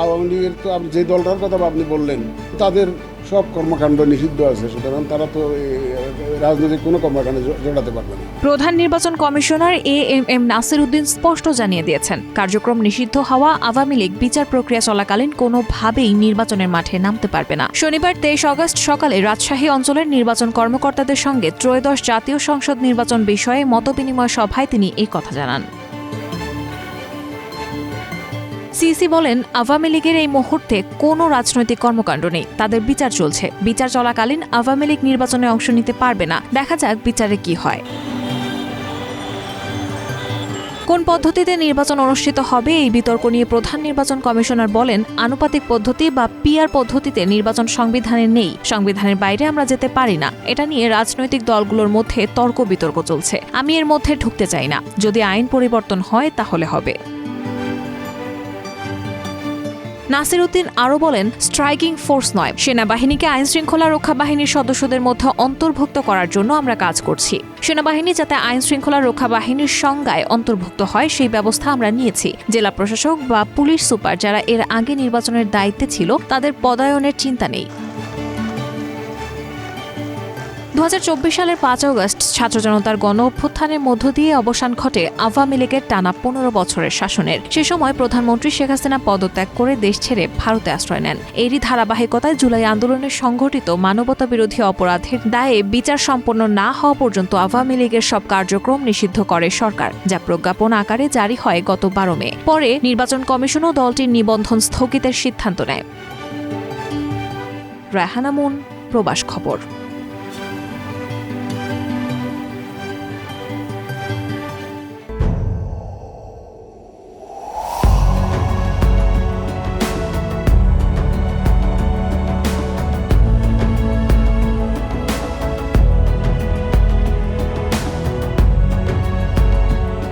আওয়ামী লীগের তো যে দলটার কথা আপনি বললেন, তাদের সব কর্মকাণ্ড নিষিদ্ধ আছে। সুতরাং তারা তো রাজনৈতিক কোনো কর্মকাণ্ডে জড়াতে পারবে না। প্রধান নির্বাচন commissioner A M M Nasir Uddin স্পষ্ট জানিয়ে দিয়েছেন, কার্যক্রম নিষিদ্ধ হওয়া আওয়ামী লীগ বিচার প্রক্রিয়া চলাকালীন কোনোভাবেই নির্বাচনের মাঠে নামতে পারবে না। শনিবার তেইশ আগস্ট সকালে রাজশাহী অঞ্চলের নির্বাচন কর্মকর্তাদের সঙ্গে ত্রয়োদশ জাতীয় সংসদ নির্বাচন বিষয়ে মতবিনিময় সভায় তিনি এই কথা জানান। সিসি বলেন, আওয়ামী লীগের এই মুহূর্তে কোনো রাজনৈতিক কর্মকাণ্ড নেই। তাদের বিচার চলছে। বিচার চলাকালীন আওয়ামী লীগ নির্বাচনে অংশ নিতে পারবে না। দেখা যাক বিচারে কি হয়। কোন পদ্ধতিতে নির্বাচন অনুষ্ঠিত হবে, এই বিতর্ক নিয়ে প্রধান নির্বাচন কমিশনার বলেন, আনুপাতিক পদ্ধতি বা পিআর পদ্ধতিতে নির্বাচন সংবিধানে নেই। সংবিধানের বাইরে আমরা যেতে পারি না। এটা নিয়ে রাজনৈতিক দলগুলোর মধ্যে তর্ক বিতর্ক চলছে। আমি এর মধ্যে ঢুকতে চাই না। যদি আইন পরিবর্তন হয়, তাহলে হবে। নাসির উদ্দিন আরও বলেন স্ট্রাইকিং ফোর্স নয়। সেনাবাহিনীকে আইন শৃঙ্খলা রক্ষা বাহিনীর সদস্যদের মধ্যে অন্তর্ভুক্ত করার জন্য আমরা কাজ করছি। সেনাবাহিনী যাতে আইন শৃঙ্খলা রক্ষা বাহিনীর সংজ্ঞায় অন্তর্ভুক্ত হয়, সেই ব্যবস্থা আমরা নিয়েছি। জেলা প্রশাসক বা পুলিশ সুপার যারা এর আগে নির্বাচনের দায়িত্বে ছিল, তাদের পদায়নের চিন্তা নেই। চব্বিশ সালের পাঁচ আগস্ট ছাত্র জনতার গণ অভ্যুত্থানের মধ্য দিয়ে অবসান ঘটে আওয়ামী লীগের টানা পনেরো বছরের শাসনের। সে সময় প্রধানমন্ত্রী শেখ হাসিনা পদত্যাগ করে দেশ ছেড়ে ভারতে আশ্রয় নেন। এরই ধারাবাহিকতায় জুলাই আন্দোলনের সংঘটিত মানবতা বিরোধী অপরাধের দায়ে বিচার সম্পন্ন না হওয়া পর্যন্ত আওয়ামী লীগের সব কার্যক্রম নিষিদ্ধ করে সরকার, যা প্রজ্ঞাপন আকারে জারি হয় গত বারো মে। পরে নির্বাচন কমিশনও দলটির নিবন্ধন স্থগিতের সিদ্ধান্ত নেয়। রাহানা মুন, প্রবাস খবর।